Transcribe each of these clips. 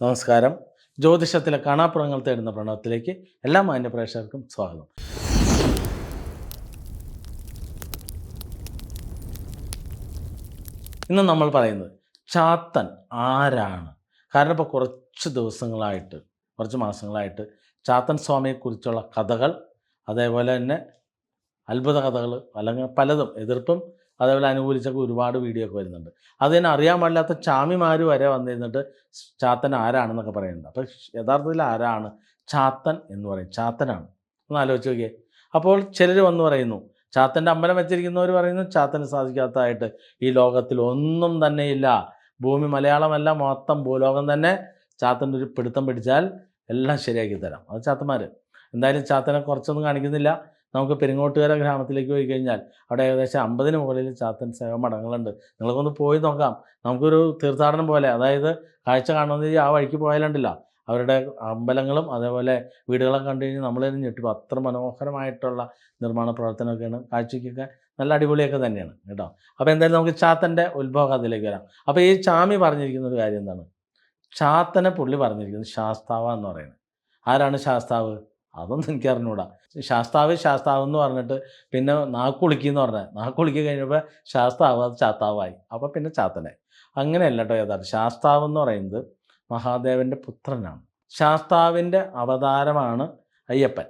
നമസ്കാരം. ജ്യോതിഷത്തിലെ കാണാപ്പുറങ്ങൾ തേടുന്ന പ്രണവത്തിലേക്ക് എല്ലാ മാന്യപ്രേക്ഷകർക്കും സ്വാഗതം. ഇന്ന് നമ്മൾ പറയുന്നത് ചാത്തൻ ആരാണ്? കാരണം ഇപ്പോൾ കുറച്ച് ദിവസങ്ങളായിട്ട് കുറച്ച് മാസങ്ങളായിട്ട് ചാത്തൻ സ്വാമിയെക്കുറിച്ചുള്ള കഥകൾ അതേപോലെ തന്നെ അത്ഭുത കഥകൾ അല്ലെങ്കിൽ പലതും എതിർപ്പും അതേപോലെ അനുകൂലിച്ചൊക്കെ ഒരുപാട് വീഡിയോ ഒക്കെ വരുന്നുണ്ട്. അത് തന്നെ അറിയാൻ പാടില്ലാത്ത ചാമിമാർ വരെ വന്നിരുന്നിട്ട് ചാത്തൻ ആരാണെന്നൊക്കെ പറയുന്നുണ്ട്. അപ്പോൾ യഥാർത്ഥത്തിൽ ആരാണ്? ചാത്തൻ എന്ന് പറയും. ചാത്തനാണ്. ഒന്ന് ആലോചിച്ച് നോക്കിയേ. അപ്പോൾ ചിലർ വന്ന് പറയുന്നു ചാത്തന്റെ അമ്പലം വെച്ചിരിക്കുന്നവർ പറയുന്നു ചാത്തന് സാധിക്കാത്തതായിട്ട് ഈ ലോകത്തിൽ ഒന്നും തന്നെ ഇല്ല. ഭൂമി മലയാളമല്ല മൊത്തം ഭൂലോകം തന്നെ. ചാത്തന്റെ ഒരു പിടുത്തം പിടിച്ചാൽ എല്ലാം ശരിയാക്കി തരാം. അത് ചാത്തന്മാർ എന്തായാലും ചാത്തനെ കുറച്ചൊന്നും കാണിക്കുന്നില്ല. നമുക്ക് പെരിങ്ങോട്ടുകര ഗ്രാമത്തിലേക്ക് പോയി കഴിഞ്ഞാൽ അവിടെ ഏകദേശം അമ്പതിന് മുകളിൽ ചാത്തൻ സേവ മഠങ്ങളുണ്ട്. നിങ്ങൾക്കൊന്ന് പോയി നോക്കാം. നമുക്കൊരു തീർത്ഥാടനം പോലെ അതായത് കാഴ്ച കാണുന്നത് ആ വഴിക്ക് പോയാലുണ്ടല്ലോ അവരുടെ അമ്പലങ്ങളും അതേപോലെ വീടുകളൊക്കെ കണ്ടു കഴിഞ്ഞാൽ നമ്മൾ തന്നെ ഞെട്ടിപ്പോൾ അത്ര മനോഹരമായിട്ടുള്ള നിർമ്മാണ പ്രവർത്തനമൊക്കെയാണ്. കാഴ്ചയ്ക്കൊക്കെ നല്ല അടിപൊളിയൊക്കെ തന്നെയാണ് കേട്ടോ. അപ്പോൾ എന്തായാലും നമുക്ക് ചാത്തന്റെ ഉത്ഭവം അതിലേക്ക് വരാം. അപ്പോൾ ഈ ചാമി പറഞ്ഞിരിക്കുന്ന ഒരു കാര്യം എന്താണ്? ചാത്തനെ പുള്ളി പറഞ്ഞിരിക്കുന്നത് ശാസ്താവ എന്ന് പറയുന്നത്. ആരാണ് ശാസ്താവ്? അതൊന്നും എനിക്ക് അറിഞ്ഞൂടാ. ശാസ്താവ് ശാസ്താവ് എന്ന് പറഞ്ഞിട്ട് പിന്നെ നാക്കുളിക്കി എന്ന് പറഞ്ഞത് നാക്കുളിക്കി കഴിഞ്ഞപ്പോൾ ശാസ്താവ് അത് ചാത്താവായി. അപ്പോൾ പിന്നെ ചാത്തനായി. അങ്ങനെയല്ല കേട്ടോ യഥാർത്ഥം. ശാസ്താവ് എന്ന് പറയുന്നത് മഹാദേവന്റെ പുത്രനാണ്. ശാസ്താവിന്റെ അവതാരമാണ് അയ്യപ്പൻ.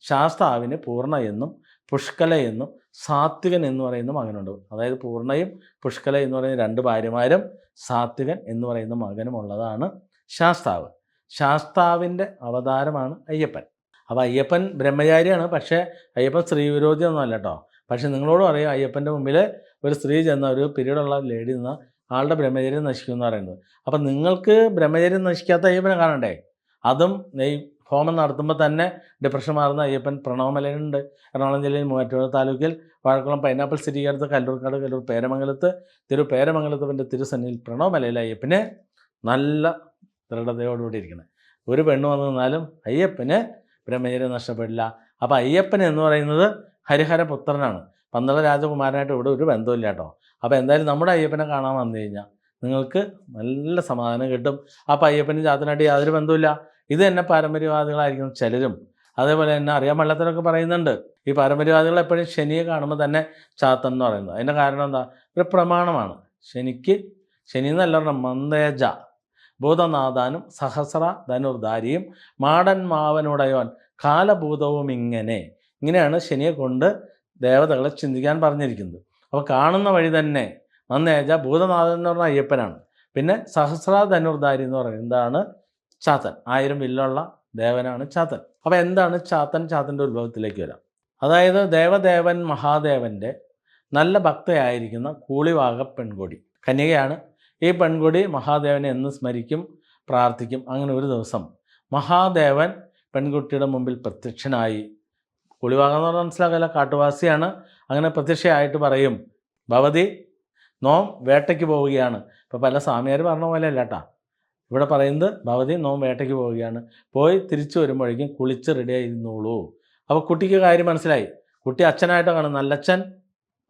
ശാസ്താവിന് പൂർണ എന്നും പുഷ്കല എന്നും സാത്വികൻ എന്ന് പറയുന്ന മകനുണ്ട്. അതായത് പൂർണയും പുഷ്കല എന്ന് പറയുന്ന രണ്ട് ഭാര്യമാരും സാത്വികൻ എന്ന് പറയുന്ന മകനും ഉള്ളതാണ് ശാസ്താവ്. ശാസ്താവിന്റെ അവതാരമാണ് അയ്യപ്പൻ. അപ്പോൾ അയ്യപ്പൻ ബ്രഹ്മചാരിയാണ്. പക്ഷേ അയ്യപ്പൻ സ്ത്രീ വിരോധി ഒന്നും അല്ല കേട്ടോ പക്ഷേ നിങ്ങളോട് പറയും അയ്യപ്പന്റെ മുമ്പിൽ ഒരു സ്ത്രീ ചെന്ന ഒരു പീരീഡുള്ള ലേഡി നിന്ന ആളുടെ ബ്രഹ്മചര്യം നശിക്കും എന്ന് പറയുന്നത്. അപ്പം നിങ്ങൾക്ക് ബ്രഹ്മചര്യം നശിക്കാത്ത അയ്യപ്പനെ കാണണ്ടേ? അതും ഈ ഹോമം നടത്തുമ്പോൾ തന്നെ ഡിപ്രഷൻ മാറുന്ന അയ്യപ്പൻ പ്രണവമലയുണ്ട് എറണാകുളം ജില്ലയിൽ മൂവാറ്റുപുഴ താലൂക്കിൽ വാഴക്കുളം പൈനാപ്പിൾ സ്ഥിരീകരിച്ച് കല്ലൂർക്കാട് കല്ലൂർ പേരമംഗലത്ത് തിരു പേരമംഗലത്തിന്റെ തിരുസന്നിയിൽ പ്രണവമലയിൽ അയ്യപ്പന് നല്ല ദൃഢതയോടുകൂടി ഇരിക്കണം. ഒരു പെണ്ണ് വന്നു നിന്നാലും അയ്യപ്പന് ബ്രഹ്മചര്യം നഷ്ടപ്പെടില്ല. അപ്പോൾ അയ്യപ്പൻ എന്ന് പറയുന്നത് ഹരിഹര പുത്രനാണ് പന്തള രാജകുമാരനായിട്ട് ഇവിടെ ഒരു ബന്ധമില്ല കേട്ടോ. അപ്പോൾ എന്തായാലും നമ്മുടെ അയ്യപ്പനെ കാണാൻ വന്നു കഴിഞ്ഞാൽ നിങ്ങൾക്ക് നല്ല സമാധാനം കിട്ടും. അപ്പോൾ അയ്യപ്പനും ജാതനായിട്ട് യാതൊരു ബന്ധമില്ല ഇത് തന്നെ പാരമ്പര്യവാദികളായിരിക്കും ചിലരും. അതേപോലെ തന്നെ അറിയാൻ പാടില്ലാത്തവരൊക്കെ പറയുന്നുണ്ട്. ഈ പാരമ്പര്യവാദികൾ എപ്പോഴും ശനിയെ കാണുമ്പോൾ തന്നെ ചാത്തൻ എന്ന് പറയുന്നത്. അതിന്റെ കാരണം എന്താ? ഒരു പ്രമാണമാണ്. ശനിക്ക് ശനി എന്നല്ല മന്ദേജ ഭൂതനാഥാനും സഹസ്ര ധനുർധാരിയും മാടൻ മാവനുടയോൻ കാലഭൂതവും ഇങ്ങനെ. ഇങ്ങനെയാണ് ശനിയെ കൊണ്ട് ദേവതകളെ ചിന്തിക്കാൻ പറഞ്ഞിരിക്കുന്നത്. അപ്പോൾ കാണുന്ന വഴി തന്നെ നന്നേജ ഭൂതനാഥൻ എന്ന് പറഞ്ഞ അയ്യപ്പനാണ്. പിന്നെ സഹസ്ര ധനുർധാരി എന്ന് പറയുന്നത് എന്താണ്? ചാത്തൻ. ആയിരം വില്ലുള്ള ദേവനാണ് ചാത്തൻ. അപ്പോൾ എന്താണ് ചാത്തൻ? ചാത്തന്റെ ഉത്ഭവത്തിലേക്ക് വരാം. അതായത് ദേവദേവൻ മഹാദേവന്റെ നല്ല ഭക്തയായിരിക്കുന്ന കൂളിവാക പെൺകൊടി. കന്യകയാണ് ഈ പെൺകുടി മഹാദേവനെ എന്ന് സ്മരിക്കും പ്രാർത്ഥിക്കും. അങ്ങനെ ഒരു ദിവസം മഹാദേവൻ പെൺകുട്ടിയുടെ മുമ്പിൽ പ്രത്യക്ഷനായി. കുളിവാകം എന്ന് പറഞ്ഞാൽ മനസ്സിലാക്കില്ല കാട്ടുവാസിയാണ്. അങ്ങനെ പ്രത്യക്ഷയായിട്ട് പറയും ഭവതി നോം വേട്ടയ്ക്ക് പോവുകയാണ്. ഇപ്പോൾ പല സ്വാമിയാർ പറഞ്ഞ പോലെ അല്ല കേട്ടാ ഇവിടെ പറയുന്നത് ഭവതി നോം വേട്ടയ്ക്ക് പോവുകയാണ്. പോയി തിരിച്ചു വരുമ്പോഴേക്കും കുളിച്ച് റെഡിയായി ഇരുന്നോളൂ അപ്പോൾ കുട്ടിക്ക് കാര്യം മനസ്സിലായി. കുട്ടി അച്ഛനായിട്ട് കാണും? നല്ലച്ഛൻ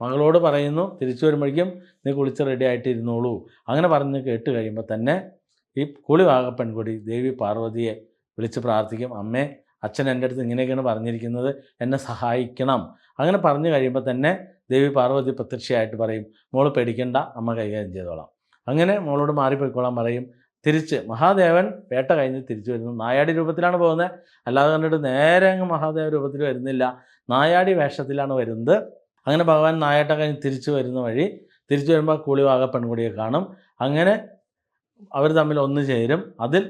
മകളോട് പറയുന്നു തിരിച്ചു വരുമ്പോഴേക്കും നീ കുളിച്ച് റെഡി ആയിട്ട് ഇരുന്നോളൂ അങ്ങനെ പറഞ്ഞ് കേട്ട് കഴിയുമ്പോൾ തന്നെ ഈ കുളിവാക പെൺകുടി ദേവി പാർവതിയെ വിളിച്ച് പ്രാർത്ഥിക്കും അമ്മേ അച്ഛൻ എന്റെ അടുത്ത് ഇങ്ങനെയൊക്കെയാണ് പറഞ്ഞിരിക്കുന്നത് എന്നെ സഹായിക്കണം. അങ്ങനെ പറഞ്ഞു കഴിയുമ്പോൾ തന്നെ ദേവി പാർവതി പ്രത്യക്ഷയായിട്ട് പറയും മോൾ പേടിക്കേണ്ട അമ്മ കൈകാര്യം ചെയ്തോളാം. അങ്ങനെ മോളോട് മാറിപ്പോയിക്കോളാം പറയും തിരിച്ച്. മഹാദേവൻ വേട്ട കഴിഞ്ഞ് തിരിച്ചു വരുന്നു. നായാടി രൂപത്തിലാണ് പോകുന്നത്. അല്ലാതെ കണ്ടിട്ട് നേരെ അങ്ങ് മഹാദേവ രൂപത്തിൽ വരുന്നില്ല. നായാടി വേഷത്തിലാണ് വരുന്നത്. അങ്ങനെ ഭഗവാൻ നായാട്ട കഴിഞ്ഞ് തിരിച്ചു വരുന്ന വഴി തിരിച്ചു വരുമ്പോൾ കൂളിവാക പെൺകുടിയെ കാണും. അങ്ങനെ അവർ തമ്മിൽ ഒന്ന് ചേരും. അതിൽ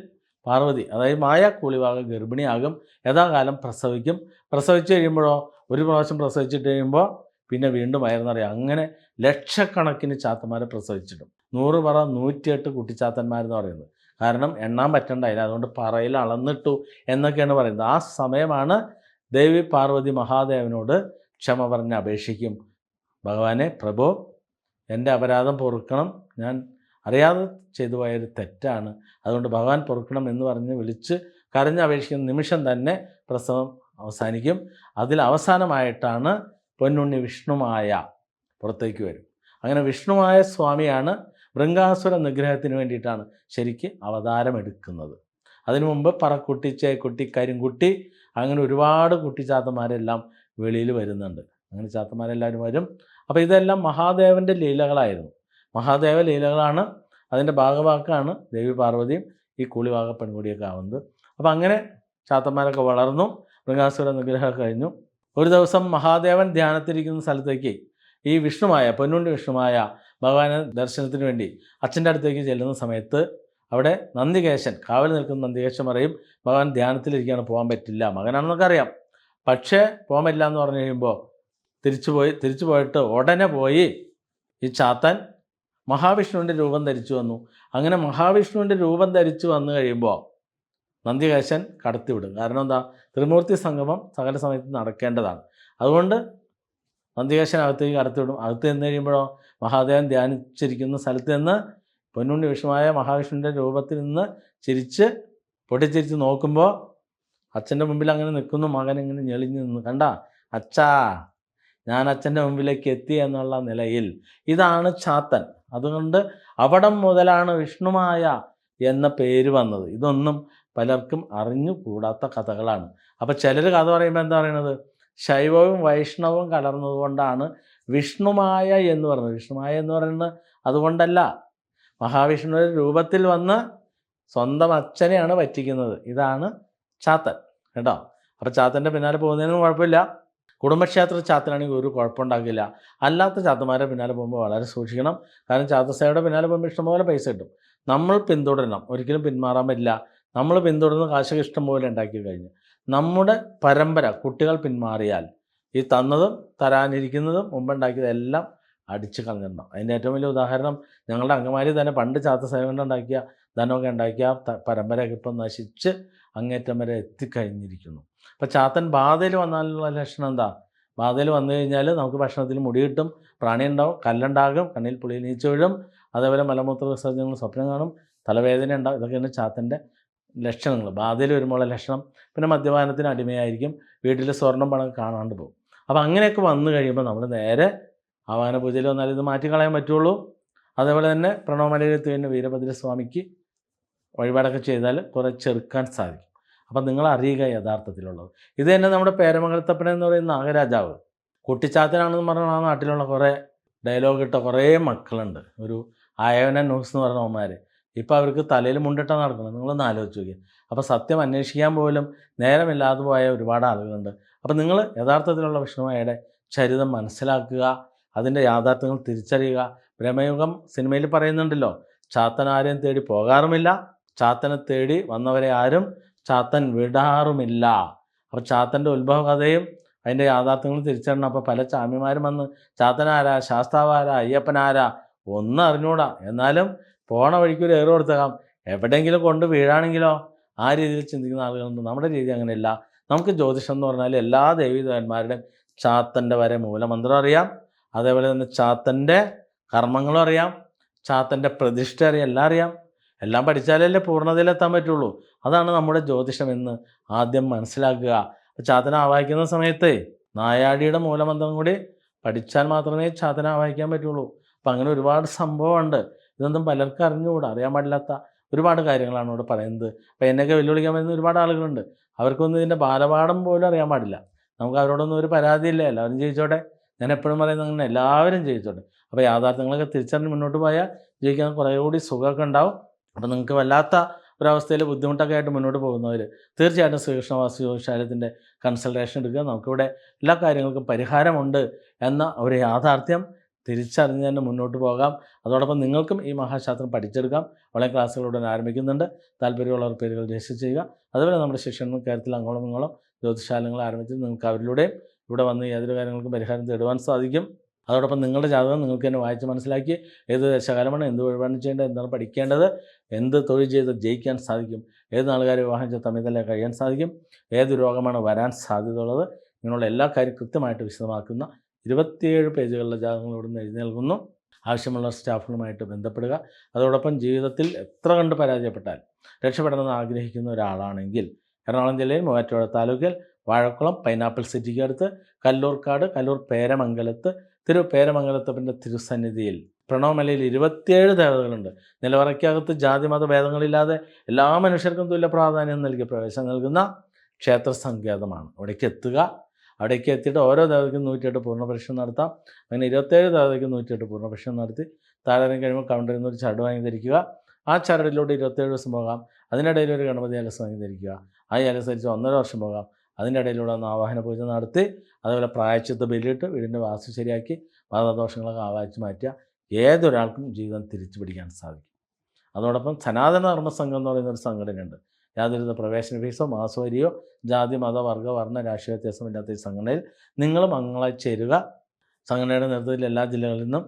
പാർവതി അതായത് മായ കൂളിവാക ഗർഭിണിയാകും. യഥാകാലം പ്രസവിക്കും. പ്രസവിച്ചു കഴിയുമ്പോഴോ ഒരു പ്രാവശ്യം പ്രസവിച്ചിട്ട് കഴിയുമ്പോൾ പിന്നെ വീണ്ടും അയർന്നറിയാം അങ്ങനെ ലക്ഷക്കണക്കിന് ചാത്തന്മാരെ പ്രസവിച്ചിട്ടും നൂറ് പറ നൂറ്റിയെട്ട് കുട്ടിച്ചാത്തന്മാരെന്ന് പറയുന്നത്. കാരണം എണ്ണാൻ പറ്റണ്ടായില്ല അതുകൊണ്ട് പറയിൽ അളന്നിട്ടു എന്നൊക്കെയാണ് പറയുന്നത്. ആ സമയമാണ് ദേവി പാർവതി മഹാദേവനോട് ക്ഷമ പറഞ്ഞ് അപേക്ഷിക്കും. ഭഗവാനെ പ്രഭോ എന്റെ അപരാധം പൊറുക്കണം. ഞാൻ അറിയാതെ ചെയ്തു പോയൊരു തെറ്റാണ്. അതുകൊണ്ട് ഭഗവാൻ പൊറുക്കണം എന്ന് പറഞ്ഞ് വിളിച്ച് കരഞ്ഞ് അപേക്ഷിക്കുന്ന നിമിഷം തന്നെ പ്രസവം അവസാനിക്കും. അതിൽ അവസാനമായിട്ടാണ് പൊന്നുണ്ണി വിഷ്ണുമായ പുറത്തേക്ക് വരും. അങ്ങനെ വിഷ്ണുമായ സ്വാമിയാണ് ബൃങ്കാസുര നിഗ്രഹത്തിന് വേണ്ടിയിട്ടാണ് ശരിക്ക് അവതാരമെടുക്കുന്നത്. അതിനു മുമ്പ് പറക്കുട്ടി ചേക്കുട്ടി കരിങ്കുട്ടി അങ്ങനെ ഒരുപാട് കുട്ടിച്ചാത്തന്മാരെല്ലാം വെളിയിൽ വരുന്നുണ്ട്. അങ്ങനെ ചാത്തന്മാരെല്ലാവരും വരും. അപ്പോൾ ഇതെല്ലാം മഹാദേവന്റെ ലീലകളായിരുന്നു. മഹാദേവ ലീലകളാണ്. അതിന്റെ ഭാഗവാക്കാണ് ദേവി പാർവതിയും ഈ കൂളിവാക പെൺകുടിയൊക്കെ ആവുന്നത്. അപ്പോൾ അങ്ങനെ ചാത്തന്മാരൊക്കെ വളർന്നു. മൃഗാസുര നിഗ്രഹം കഴിഞ്ഞു. ഒരു ദിവസം മഹാദേവൻ ധ്യാനത്തിരിക്കുന്ന സ്ഥലത്തേക്ക് ഈ വിഷ്ണുമായ പൊന്നുണ്ടി വിഷ്ണുമായ ഭഗവാനെ ദർശനത്തിന് വേണ്ടി അച്ഛന്റെ അടുത്തേക്ക് ചെല്ലുന്ന സമയത്ത് അവിടെ നന്ദികേശൻ കാവൽ നിൽക്കുന്ന നന്ദികേശൻ പറയും ഭഗവാൻ ധ്യാനത്തിലിരിക്കുകയാണ് പോകാൻ പറ്റില്ല. മകനാണെന്നൊക്കെ അറിയാം. പക്ഷേ പോകാൻ എന്ന് പറഞ്ഞു കഴിയുമ്പോൾ തിരിച്ചു പോയി തിരിച്ചു പോയിട്ട് ഉടനെ പോയി ഈ ചാത്തൻ മഹാവിഷ്ണുവിന്റെ രൂപം ധരിച്ചു വന്നു. അങ്ങനെ മഹാവിഷ്ണുവിന്റെ രൂപം ധരിച്ചു വന്നു കഴിയുമ്പോൾ നന്ദികേശൻ കടത്തിവിടും കാരണം എന്താ? ത്രിമൂർത്തി സംഗമം സകല സമയത്ത് നടക്കേണ്ടതാണ്. അതുകൊണ്ട് നന്ദികേശൻ അകത്തേക്ക് കടത്തിവിടും അകത്ത് ചെന്ന് കഴിയുമ്പോഴോ? മഹാദേവൻ ധ്യാനിച്ചിരിക്കുന്ന സ്ഥലത്ത് നിന്ന് പൊന്നുണ്ണി വിഷ്ണുവായ മഹാവിഷ്ണുവിന്റെ രൂപത്തിൽ നിന്ന് ചിരിച്ച് പൊട്ടിച്ചിരിച്ച് നോക്കുമ്പോൾ അച്ഛന്റെ മുമ്പിൽ അങ്ങനെ നിൽക്കുന്നു മകൻ ഇങ്ങനെ ഞെളിഞ്ഞ് നിന്നു. കണ്ട? അച്ഛാ ഞാൻ അച്ഛന്റെ മുമ്പിലേക്ക് എത്തി എന്നുള്ള നിലയിൽ. ഇതാണ് ചാത്തൻ. അതുകൊണ്ട് അവിടം മുതലാണ് വിഷ്ണുമായ എന്ന പേര് വന്നത്. ഇതൊന്നും പലർക്കും അറിഞ്ഞു കൂടാത്ത കഥകളാണ്. അപ്പോൾ ചിലർ കഥ പറയുമ്പോൾ എന്താ പറയുന്നത് ശൈവവും വൈഷ്ണവും കലർന്നതുകൊണ്ടാണ് വിഷ്ണുമായ എന്ന് പറയുന്നത്. വിഷ്ണുമായ എന്ന് പറയുന്നത് അതുകൊണ്ടല്ല. മഹാവിഷ്ണുവിന്റെ രൂപത്തിൽ വന്ന് സ്വന്തം അച്ഛനെയാണ് പറ്റിക്കുന്നത്. ഇതാണ് ചാത്തൻ കേട്ടോ? അപ്പോൾ ചാത്തന്റെ പിന്നാലെ പോകുന്നതിനും കുഴപ്പമില്ല. കുടുംബക്ഷേത്ര ചാത്തനാണെങ്കിൽ ഒരു കുഴപ്പമുണ്ടാകില്ല. അല്ലാത്ത ചാത്തന്മാരെ പിന്നാലെ പോകുമ്പോൾ വളരെ സൂക്ഷിക്കണം. കാരണം ചാത്തസേവയുടെ പിന്നാലെ പോകുമ്പോൾ ഇഷ്ടംപോലെ പൈസ കിട്ടും. നമ്മൾ പിന്തുടരണം. ഒരിക്കലും പിന്മാറാൻ പറ്റില്ല. നമ്മൾ പിന്തുടർന്ന് കാശൊക്കെ ഇഷ്ടം പോലെ ഉണ്ടാക്കി കഴിഞ്ഞു. നമ്മുടെ പരമ്പര കുട്ടികൾ പിന്മാറിയാൽ ഈ തന്നതും തരാനിരിക്കുന്നതും മുമ്പുണ്ടാക്കിയതെല്ലാം അടിച്ചു കളഞ്ഞിട്ടുണ്ടാവും അതിന്റെ ഏറ്റവും വലിയ ഉദാഹരണം ഞങ്ങളുടെ അംഗമാരി തന്നെ പണ്ട് ചാത്ത സേവനം ഉണ്ടാക്കിയ ധനമൊക്കെ ഉണ്ടാക്കിയ പരമ്പരയൊക്കെ ഇപ്പം നശിച്ച് അങ്ങേറ്റം വരെ എത്തിക്കഴിഞ്ഞിരിക്കുന്നു. അപ്പോൾ ചാത്തൻ ബാധയിൽ വന്നാലുള്ള ലക്ഷണം എന്താ? ബാധയിൽ വന്നു കഴിഞ്ഞാൽ നമുക്ക് ഭക്ഷണത്തിൽ മുടി കിട്ടും പ്രാണി ഉണ്ടാവും കല്ലുണ്ടാകും കണ്ണിൽ പുളി വീഴും. അതേപോലെ മലമൂത്ര വിസർജനങ്ങൾ സ്വപ്നം കാണും തലവേദന ഉണ്ടാവും. ഇതൊക്കെയാണ് ചാത്തന്റെ ലക്ഷണങ്ങൾ. ബാധയിൽ വരുമ്പോഴുള്ള ലക്ഷണം പിന്നെ മദ്യപാനത്തിന് അടിമയായിരിക്കും വീട്ടിൽ സ്വർണം പണം കാണാണ്ട് പോകും. അപ്പോൾ അങ്ങനെയൊക്കെ വന്നു കഴിയുമ്പോൾ നമ്മൾ നേരെ ആവാന പൂജയിൽ വന്നാൽ ഇത് മാറ്റിക്കളയാൻ പറ്റുള്ളൂ. അതേപോലെ തന്നെ പ്രണവമലയിലെത്തി തന്നെ വീരഭദ്രസ്വാമിക്ക് വഴിപാടൊക്കെ ചെയ്താൽ കുറേ ചെറുക്കാൻ സാധിക്കും. അപ്പം നിങ്ങൾ അറിയുക യഥാർത്ഥത്തിലുള്ളത്. ഇത് തന്നെ നമ്മുടെ പേരമംഗലത്തപ്പന എന്ന് പറയുന്ന നാഗരാജാവ്. കുട്ടിച്ചാത്തനാണെന്ന് പറഞ്ഞാൽ ആ നാട്ടിലുള്ള കുറേ ഡയലോഗ് ഇട്ട കുറേ മക്കളുണ്ട്. ഒരു ആയവന ന്യൂസ് എന്ന് പറഞ്ഞ അവന്മാർ ഇപ്പോൾ അവർക്ക് തലയിൽ മുണ്ടിട്ടാണ് നടക്കുന്നത്. നിങ്ങളൊന്ന് ആലോചിച്ച് നോക്കി അപ്പോൾ സത്യം അന്വേഷിക്കാൻ പോലും നേരമില്ലാതെ പോയ ഒരുപാട് ആളുകളുണ്ട്. അപ്പോൾ നിങ്ങൾ യഥാർത്ഥത്തിലുള്ള വിഷ്ണുമായയുടെ ചരിതം മനസ്സിലാക്കുക. അതിന്റെ യാഥാർത്ഥ്യങ്ങൾ തിരിച്ചറിയുക. പ്രമേയുഗം സിനിമയിൽ പറയുന്നുണ്ടല്ലോ ചാത്തൻ ആരെയും തേടി പോകാറുമില്ല. ചാത്തനെ തേടി വന്നവരെ ആരും ചാത്തൻ വിടാറുമില്ല. അപ്പോൾ ചാത്തന്റെ ഉത്ഭവ കഥയും അതിന്റെ യാഥാർത്ഥ്യങ്ങൾ തിരിച്ചറിയണം. അപ്പോൾ പല ചാമ്യമാരും വന്ന് ചാത്തനാരാ ശാസ്താവാരാ അയ്യപ്പനാരാ ഒന്നും അറിഞ്ഞൂടാ. എന്നാലും പോണ വഴിക്ക് ഒരു ഏറ് കൊടുത്തേക്കാം എവിടെയെങ്കിലും കൊണ്ട് വീഴാണെങ്കിലോ? ആ രീതിയിൽ ചിന്തിക്കുന്ന ആളുകളുണ്ട് നമ്മുടെ രീതി അങ്ങനെയല്ല. നമുക്ക് ജ്യോതിഷം എന്ന് പറഞ്ഞാൽ എല്ലാ ദേവീദേവന്മാരുടെയും ചാത്തന്റെ വരെ മൂലമന്ത്രം അറിയാം. അതേപോലെ തന്നെ ചാത്തന്റെ കർമ്മങ്ങളും അറിയാം. ചാത്തന്റെ പ്രതിഷ്ഠ അറിയാം. എല്ലാം അറിയാം. എല്ലാം പഠിച്ചാലല്ലേ പൂർണതയിലെത്താൻ പറ്റുള്ളൂ. അതാണ് നമ്മുടെ ജ്യോതിഷം എന്ന് ആദ്യം മനസ്സിലാക്കുക. ചാത്തന ആവാഹിക്കുന്ന സമയത്ത് നായാടിയുടെ മൂലമന്ത്രം കൂടി പഠിച്ചാൽ മാത്രമേ ചാത്തന ആവാഹിക്കാൻ പറ്റുള്ളൂ. അപ്പം അങ്ങനെ ഒരുപാട് സംഭവമുണ്ട്. ഇതൊന്നും പലർക്കും അറിഞ്ഞുകൂടാ. അറിയാൻ പാടില്ലാത്ത ഒരുപാട് കാര്യങ്ങളാണ് ഇവിടെ പറയുന്നത്. അപ്പം എന്നെയൊക്കെ വെല്ലുവിളിക്കാൻ പറ്റുന്ന ഒരുപാട് ആളുകളുണ്ട്. അവർക്കൊന്നും ഇതിന്റെ ബാലപാഠം പോലും അറിയാൻ പാടില്ല. നമുക്ക് അവരോടൊന്നും ഒരു പരാതിയില്ല. എല്ലാവരും ജയിച്ചോട്ടെ ഞാൻ എപ്പോഴും പറയുന്നത് അങ്ങനെ എല്ലാവരും ജയിച്ചോട്ടെ അപ്പോൾ യാഥാർത്ഥ്യങ്ങളൊക്കെ തിരിച്ചറിഞ്ഞ് മുന്നോട്ട് പോയാൽ ജീവിക്കാൻ കുറേ കൂടി സുഖമൊക്കെ ഉണ്ടാവും. അപ്പോൾ നിങ്ങൾക്ക് വല്ലാത്ത ഒരവസ്ഥയിൽ ബുദ്ധിമുട്ടൊക്കെ ആയിട്ട് മുന്നോട്ട് പോകുന്നവർ തീർച്ചയായിട്ടും ശ്രീകൃഷ്ണവാസി ജ്യോതിഷാലയത്തിന്റെ കൺസൾട്ടേഷൻ എടുക്കുക. നമുക്കിവിടെ എല്ലാ കാര്യങ്ങൾക്കും പരിഹാരമുണ്ട് എന്ന ഒരു യാഥാർത്ഥ്യം തിരിച്ചറിഞ്ഞ് തന്നെ മുന്നോട്ട് പോകാം. അതോടൊപ്പം നിങ്ങൾക്കും ഈ മഹാശാസ്ത്രം പഠിച്ചെടുക്കാം. ഓൺലൈൻ ക്ലാസ്സുകളുടെ ആരംഭിക്കുന്നുണ്ട്. താല്പര്യമുള്ളവർ പേരുകൾ രജിസ്റ്റർ ചെയ്യുക. അതുപോലെ നമ്മുടെ ശിക്ഷണം കേരളത്തിൽ അങ്ങോളം ഇങ്ങോളം ജ്യോതിശാലങ്ങൾ ആരംഭിച്ച് നിങ്ങൾക്ക് അവരിലൂടെ ഇവിടെ വന്ന് യാതൊരു കാര്യങ്ങൾക്കും പരിഹാരം തേടുവാൻ സാധിക്കും. അതോടൊപ്പം നിങ്ങളുടെ ജാതകം നിങ്ങൾക്ക് തന്നെ വായിച്ച് മനസ്സിലാക്കി ഏത് ദശകാലമാണ് എന്ത് വഴിപാട് ചെയ്യേണ്ടത് എന്താണ് പഠിക്കേണ്ടത് എന്ത് തൊഴിൽ ചെയ്ത് ജയിക്കാൻ സാധിക്കും ഏത് നാളുകാരെ വിവാഹം ചെയ്ത് തമ്മിൽ കഴിയാൻ സാധിക്കും ഏത് രോഗമാണ് വരാൻ സാധ്യതയുള്ളത് ഇങ്ങനെയുള്ള എല്ലാ കാര്യം കൃത്യമായിട്ട് വിശദമാക്കുന്ന ഇരുപത്തിയേഴ് പേജുകളിലെ ജാതകങ്ങൾ ഇവിടുന്ന് എഴുതി നൽകുന്നു. ആവശ്യമുള്ള സ്റ്റാഫുകളുമായിട്ട് ബന്ധപ്പെടുക. അതോടൊപ്പം ജീവിതത്തിൽ എത്ര കണ്ട് പരാജയപ്പെട്ടാൽ രക്ഷപ്പെടണമെന്ന് ആഗ്രഹിക്കുന്ന ഒരാളാണെങ്കിൽ എറണാകുളം ജില്ലയിൽ മൂവാറ്റുപുഴ താലൂക്കിൽ വാഴക്കുളം പൈനാപ്പിൾ സിറ്റിക്ക് അടുത്ത് കല്ലൂർക്കാട് കല്ലൂർ പേരമംഗലത്ത് തിരു പേരമംഗലത്തപ്പന്റെ തിരുസന്നിധിയിൽ. പ്രണവമലയിൽ ഇരുപത്തിയേഴ് ദേവതകളുണ്ട്. നിലവറയ്ക്കകത്ത് ജാതി മത ഭേദങ്ങളില്ലാതെ എല്ലാ മനുഷ്യർക്കും തുല്യ പ്രാധാന്യം നൽകി പ്രവേശനം നൽകുന്ന ക്ഷേത്ര സങ്കേതമാണ്. അവിടേക്ക് എത്തുക. അവിടേക്ക് എത്തിയിട്ട് ഓരോ ദേവതയ്ക്കും നൂറ്റിയെട്ട് പൂർണപരീക്ഷണം നടത്താം. അങ്ങനെ ഇരുപത്തേഴ് ദേവതയ്ക്ക് നൂറ്റിയെട്ട് പൂർണപരീക്ഷണം നടത്തി താഴെ കഴിയുമ്പോൾ കൗണ്ടറിൽ നിന്ന് ഒരു ചരട് വാങ്ങി ധരിക്കുക ആ ചരടിലൂടെ ഇരുപത്തേഴ് ദിവസം പോകാം. അതിനിടയിൽ ഒരു ഗണപതി അലസ് വാങ്ങി ധരിക്കുക ആ ഒന്നര വർഷം പോകാം. അതിന്റെ ഇടയിലൂടെ ഒന്ന് ആവാഹന പൂജ നടത്തി അതുപോലെ പ്രായച്ചിത്ത ബലിയിട്ട് വീടിന്റെ വാസ്തു ശരിയാക്കി വാദദോഷങ്ങളൊക്കെ ആവാഹിച്ച് മാറ്റുക ഏതൊരാൾക്കും ജീവിതം തിരിച്ചു പിടിക്കാൻ സാധിക്കും. അതോടൊപ്പം സനാതന ധർമ്മ സംഘം എന്ന് പറയുന്ന ഒരു സംഘടനയുണ്ട് യാതൊരുവിധ പ്രവേശന ഫീസോ മാസവരിയോ ജാതി മത വർഗ വർണ രാഷ്ട്രീയ വ്യത്യാസമില്ലാത്ത ഈ സംഘടനയിൽ നിങ്ങളും അംഗങ്ങളായി ചേരുക. സംഘടനയുടെ നേതൃത്വത്തിൽ എല്ലാ ജില്ലകളിൽ നിന്നും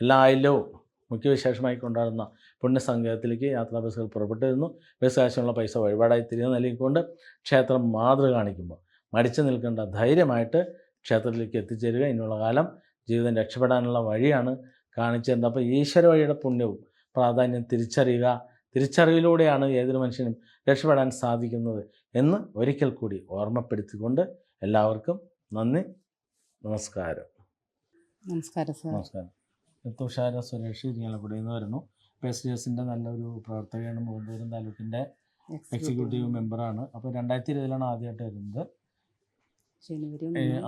എല്ലാ ആയില്യവും മുഖ്യവിശേഷമായി കൊണ്ടാടുന്ന പുണ്യസംഘത്തിലേക്ക് യാത്രാ ബസ്സുകൾ പുറപ്പെട്ടിരുന്നു. ബസ് കാശിനുള്ള പൈസ വഴിപാടായി തിരികെ നൽകിക്കൊണ്ട് ക്ഷേത്രം മാതൃ കാണിക്കുമ്പോൾ മടിച്ചു നിൽക്കേണ്ട ധൈര്യമായിട്ട് ക്ഷേത്രത്തിലേക്ക് എത്തിച്ചേരുക. ഇനിയുള്ള കാലം ജീവിതം രക്ഷപ്പെടാനുള്ള വഴിയാണ് കാണിച്ചു തരുന്നത് അപ്പോൾ ഈശ്വര വഴിയുടെ പുണ്യവും പ്രാധാന്യം തിരിച്ചറിയുക തിരിച്ചറിവിലൂടെയാണ് ഏതൊരു മനുഷ്യനും രക്ഷപ്പെടാൻ സാധിക്കുന്നത് എന്ന് ഒരിക്കൽ കൂടി ഓർമ്മപ്പെടുത്തിക്കൊണ്ട് എല്ലാവർക്കും നന്ദി. നമസ്കാരം. നമസ്കാരം സർ. നമസ്കാരം. തുഷാര സുരേഷ് ഇരിങ്ങാലക്കുടിയിൽ നിന്ന് വരുന്നു. എസിന്റെ നല്ലൊരു പ്രവർത്തകയാണ് മുഖന്തൂരം താലൂക്കിന്റെ എക്സിക്യൂട്ടീവ് മെമ്പറാണ് അപ്പോൾ രണ്ടായിരത്തി ഇരുപതിലാണ് ആദ്യമായിട്ട് വരുന്നത്.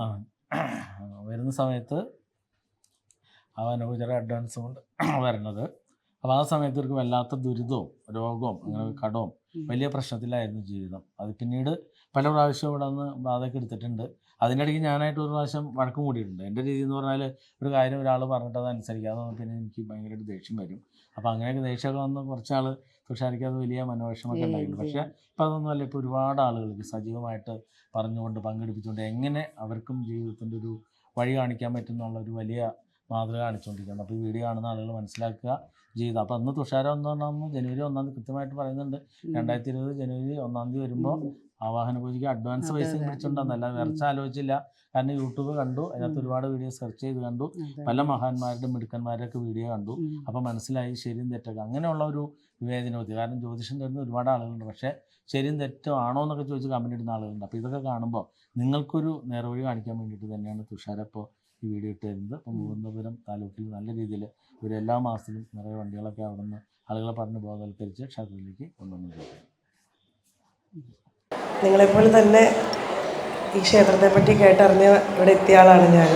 ആ വരുന്ന സമയത്ത് അവനപൂജയുടെ അഡ്വാൻസ് കൊണ്ട് വരണത്. അപ്പോൾ ആ സമയത്ത് ഇവർക്ക് വല്ലാത്ത ദുരിതവും രോഗവും അങ്ങനെ കടവും വലിയ പ്രശ്നത്തിലായിരുന്നു ജീവിതം. അത് പിന്നീട് പല പ്രാവശ്യവും ഇവിടെ നിന്ന് ബാധയൊക്കെ എടുത്തിട്ടുണ്ട്. അതിനിടയ്ക്ക് ഞാനായിട്ട് ഒരു പ്രാവശ്യം വഴക്കം കൂടിയിട്ടുണ്ട്. എന്റെ രീതി എന്ന് പറഞ്ഞാൽ ഒരു കാര്യം ഒരാൾ പറഞ്ഞിട്ട് അത് അനുസരിക്കാതെ പിന്നെ എനിക്ക് ഭയങ്കരമായിട്ട് ദേഷ്യം വരും. അപ്പോൾ അങ്ങനെയൊക്കെ ദേഷ്യമൊക്കെ വന്ന് കുറച്ചാൾ തുഷാരിക്ക് അത് വലിയ മനോവിഷമൊക്കെ ഉണ്ടായിരുന്നു. പക്ഷേ ഇപ്പം അതൊന്നുമല്ല ഇപ്പോൾ ഒരുപാട് ആളുകൾക്ക് സജീവമായിട്ട് പറഞ്ഞുകൊണ്ട് പങ്കെടുപ്പിച്ചുകൊണ്ട് എങ്ങനെ അവർക്കും ജീവിതത്തിന്റെ ഒരു വഴി കാണിക്കാൻ പറ്റുന്നുള്ള ഒരു വലിയ മാതൃക കാണിച്ചുകൊണ്ടിരിക്കുന്നത് അപ്പോൾ ഈ വീഡിയോ കാണുന്ന ആളുകൾ മനസ്സിലാക്കുക. ജീവിതം. അപ്പോൾ അന്ന് തുഷാരം എന്ന് പറഞ്ഞാൽ ജനുവരി ഒന്നാം തീയതി കൃത്യമായിട്ട് പറയുന്നുണ്ട്. രണ്ടായിരത്തി ഇരുപത് ജനുവരി ഒന്നാം തീയതി വരുമ്പോൾ ആവാഹന പൂജയ്ക്ക് അഡ്വാൻസ് പൈസ. പിടിച്ചിട്ടുണ്ടെന്നല്ല ഉം. വേർച്ച ആലോചിച്ചില്ല. കാരണം യൂട്യൂബ് കണ്ടു. അതിനകത്ത് ഒരുപാട് വീഡിയോ സെർച്ച് ചെയ്ത് കണ്ടു. പല മഹാന്മാരുടെ മിടുക്കന്മാരുടെയൊക്കെ വീഡിയോ കണ്ടു. അപ്പോൾ മനസ്സിലായി ശരിയും തെറ്റൊക്കെ. അങ്ങനെയുള്ള ഒരു വിവേചനബുദ്ധി കാരണം ജ്യോതിഷം തരുന്ന ഒരുപാട് ആളുകളുണ്ട്. പക്ഷേ ശരിയും തെറ്റോ ആണോ എന്നൊക്കെ ചോദിച്ച് കമന്റ് ഇടുന്ന ആളുകളുണ്ട്. അപ്പോൾ ഇതൊക്കെ കാണുമ്പോൾ നിങ്ങൾക്കൊരു നേർവഴി കാണിക്കാൻ വേണ്ടിയിട്ട് തന്നെയാണ് തുഷാര ഇപ്പോൾ ഈ വീഡിയോ ഇട്ട് തരുന്നത്. അപ്പം ഉം. മുകുന്ദപുരം താലൂക്കിൽ നല്ല രീതിയിൽ ഒരു എല്ലാ മാസത്തിലും നിറയെ വണ്ടികളൊക്കെ അവിടെ നിന്ന് ആളുകളെ പറഞ്ഞ് ബോധവൽക്കരിച്ച് ക്ഷേത്രത്തിലേക്ക് കൊണ്ടുവന്നിട്ടുണ്ട് നിങ്ങളെപ്പോലെ തന്നെ ഈ ക്ഷേത്രത്തെപ്പറ്റി കേട്ടറിഞ്ഞ് ഇവിടെ എത്തിയ ആളാണ് ഞാൻ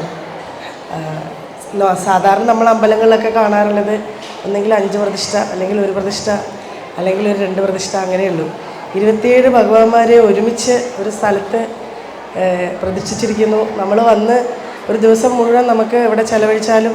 സാധാരണ നമ്മൾ അമ്പലങ്ങളിലൊക്കെ കാണാറുള്ളത് ഒന്നെങ്കിൽ അഞ്ച് പ്രതിഷ്ഠ അല്ലെങ്കിൽ ഒരു പ്രതിഷ്ഠ അല്ലെങ്കിൽ ഒരു രണ്ട് പ്രതിഷ്ഠ അങ്ങനെയുള്ളൂ. ഇരുപത്തിയേഴ് ഭഗവാന്മാരെ ഒരുമിച്ച് ഒരു സ്ഥലത്ത് പ്രതിഷ്ഠിച്ചിരിക്കുന്നു. നമ്മൾ വന്ന് ഒരു ദിവസം മുഴുവൻ നമുക്ക് ഇവിടെ ചെലവഴിച്ചാലും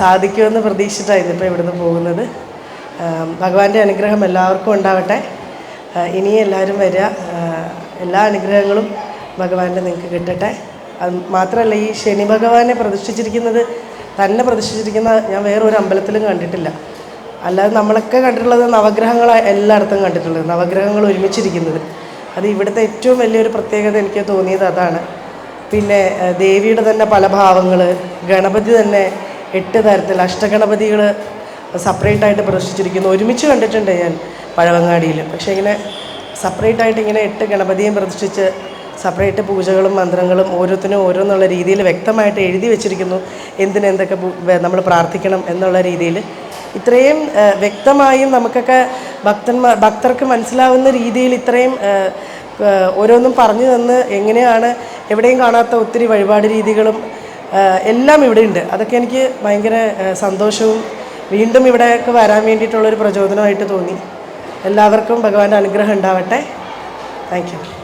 സാധിക്കുമെന്ന് പ്രതീക്ഷിച്ചിട്ടാണ് ഇതിപ്പോൾ ഇവിടുന്ന് പോകുന്നത്. ഭഗവാന്റെ അനുഗ്രഹം എല്ലാവർക്കും ഉണ്ടാവട്ടെ. ഇനിയും എല്ലാവരും വരിക. എല്ലാ അനുഗ്രഹങ്ങളും ഭഗവാന്റെ നിങ്ങൾക്ക് കിട്ടട്ടെ. അത് മാത്രമല്ല ഈ ശനി ഭഗവാനെ പ്രതിഷ്ഠിച്ചിരിക്കുന്നത് തന്നെ പ്രതിഷ്ഠിച്ചിരിക്കുന്ന ഞാൻ വേറൊരു അമ്പലത്തിലും കണ്ടിട്ടില്ല. അല്ലാതെ നമ്മളൊക്കെ കണ്ടിട്ടുള്ളത് നവഗ്രഹങ്ങളാണ് എല്ലായിടത്തും കണ്ടിട്ടുള്ളത് നവഗ്രഹങ്ങൾ ഒരുമിച്ചിരിക്കുന്നത്. അത് ഇവിടുത്തെ ഏറ്റവും വലിയൊരു പ്രത്യേകത എനിക്ക് തോന്നിയത് അതാണ്. പിന്നെ ദേവിയുടെ തന്നെ പല ഭാവങ്ങൾ ഗണപതി തന്നെ എട്ട് തരത്തിൽ അഷ്ടഗണപതികൾ സെപ്പറേറ്റ് ആയിട്ട് പ്രതിഷ്ഠിച്ചിരിക്കുന്നു ഒരുമിച്ച് കണ്ടിട്ടുണ്ട് ഞാൻ പഴവങ്ങാടിയിൽ. പക്ഷേ ഇങ്ങനെ സെപ്പറേറ്റ് ആയിട്ട് ഇങ്ങനെ എട്ട് ഗണപതിയും പ്രദർശിച്ച് സെപ്പറേറ്റ് പൂജകളും മന്ത്രങ്ങളും ഓരോത്തിനും ഓരോന്നുള്ള രീതിയിൽ വ്യക്തമായിട്ട് എഴുതി വെച്ചിരിക്കുന്നു. എന്തിനെന്തൊക്കെ നമ്മൾ പ്രാർത്ഥിക്കണം എന്നുള്ള രീതിയിൽ. ഇത്രയും വ്യക്തമായും നമുക്കൊക്കെ ഭക്തന്മാർ ഭക്തർക്ക് മനസ്സിലാവുന്ന രീതിയിൽ ഇത്രയും ഓരോന്നും പറഞ്ഞു തന്ന് എങ്ങനെയാണ് എവിടെയും കാണാത്ത ഒത്തിരി വഴിപാട് രീതികളും ആ, ഇവിടെ ഉണ്ട്. അതൊക്കെ എനിക്ക് ഭയങ്കര സന്തോഷവും വീണ്ടും ഇവിടെയൊക്കെ വരാൻ വേണ്ടിയിട്ടുള്ളൊരു പ്രചോദനമായിട്ട് തോന്നി. എല്ലാവർക്കും ഭഗവാന്റെ അനുഗ്രഹം ഉണ്ടാവട്ടെ. Thank you